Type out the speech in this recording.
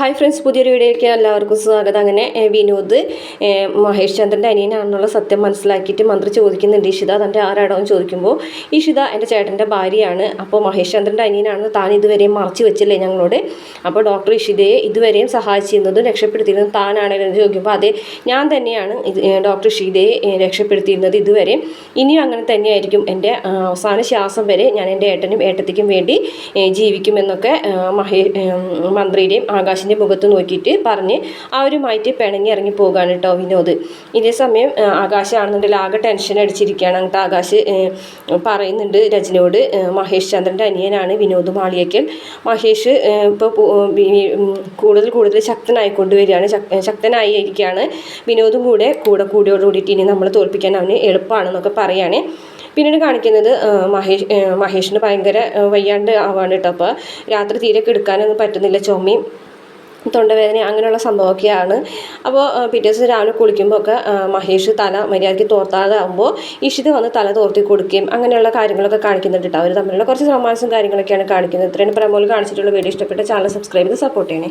Hi friends പുതിയൊരു വീഡിയോയ്ക്ക് എല്ലാവർക്കും സ്വാഗതം. അങ്ങനെ വിനോദ് മഹേഷ് ചന്ദ്രന്റെ അനിയനാണെന്നുള്ള സത്യം മനസ്സിലാക്കിയിട്ട് മന്ത്രി ചോദിക്കുന്നുണ്ട്. ഇഷിത തന്റെ ആരാടോ എന്ന് ചോദിക്കുമ്പോൾ ഇഷിത എന്റെ ചേട്ടന്റെ ഭാര്യയാണ്. അപ്പോൾ മഹേഷ് ചന്ദ്രന്റെ അനിയനാണെന്ന് താൻ ഇതുവരെയും മറച്ചു വെച്ചില്ലേ ഞങ്ങളോട്? അപ്പോൾ ഡോക്ടർ ഇഷിതയെ ഇതുവരെയും സഹായിച്ചിരുന്നതും രക്ഷപ്പെടുത്തിയിരുന്നതും താനാണെന്ന് ചോദിക്കുമ്പോൾ അതെ ഞാൻ തന്നെയാണ് ഡോക്ടർ ഇഷിതയെ രക്ഷപ്പെടുത്തിയിരുന്നത് ഇതുവരെ. ഇനിയും അങ്ങനെ തന്നെയായിരിക്കും. എന്റെ അവസാന ശ്വാസം വരെ ഞാൻ എന്റെ ഏട്ടനും ഏട്ടത്തിക്കും വേണ്ടി ജീവിക്കുമെന്നൊക്കെ മഹേ മന്ത്രിയുടെയും മന്ത്രിയുടെയും ആകാശിന്റെ മുഖത്ത് നോക്കിയിട്ട് പറഞ്ഞ് അവരുമായിട്ട് പിണങ്ങി ഇറങ്ങി പോകുകയാണ് കേട്ടോ വിനോദ്. ഇതേ സമയം ആകാശാണെന്നുണ്ടെങ്കിൽ ആകെ ടെൻഷൻ അടിച്ചിരിക്കുകയാണ്. അങ്ങനത്തെ ആകാശ് പറയുന്നുണ്ട് രജനിയോട് മഹേഷ് ചന്ദ്രന്റെ അനിയനാണ് വിനോദ് മാളിയക്കൽ. മഹേഷ് ഇപ്പോൾ കൂടുതൽ കൂടുതൽ ശക്തനായിക്കൊണ്ട് വരികയാണ്. ശക്- ശക്തനായി ഇരിക്കുകയാണ്. വിനോദും കൂടെ കൂടെ കൂടിയോട് കൂടിയിട്ട് ഇനി നമ്മൾ തോൽപ്പിക്കാൻ അവന് എളുപ്പമാണെന്നൊക്കെ പറയുകയാണ് പിന്നീട് കാണിക്കുന്നത് മഹേഷ് മഹേഷിന് ഭയങ്കര വയ്യാണ്ട് ആവാണ് കേട്ടോ അപ്പോൾ രാത്രി തീരെ കിടക്കാനൊന്നും പറ്റുന്നില്ല ചുമയും. തൊണ്ടവേദന അങ്ങനെയുള്ള സംഭവമൊക്കെയാണ്. അപ്പോൾ പിറ്റേ ദിവസം രാവിലെ കുളിക്കുമ്പോൾ ഒക്കെ മഹേഷ് തല മര്യാദയ്ക്ക് തോർത്താതെ ആകുമ്പോൾ ഇഷിത വന്ന് തല തോർത്തി കൊടുക്കുകയും അങ്ങനെയുള്ള കാര്യങ്ങളൊക്കെ കാണിക്കുന്നുണ്ട് കേട്ടോ. അവർ തമ്മിലുള്ള കുറച്ച് റൊമാൻസും കാര്യങ്ങളൊക്കെയാണ് കാണിക്കുന്നത്. ഇത്രയും പ്രമോൾ കാണിച്ചിട്ടുള്ള വീഡിയോ ഇഷ്ടപ്പെട്ട ചാനൽ സബ്സ്ക്രൈബ് ചെയ്ത് സപ്പോർട്ട് ചെയ്യണേ.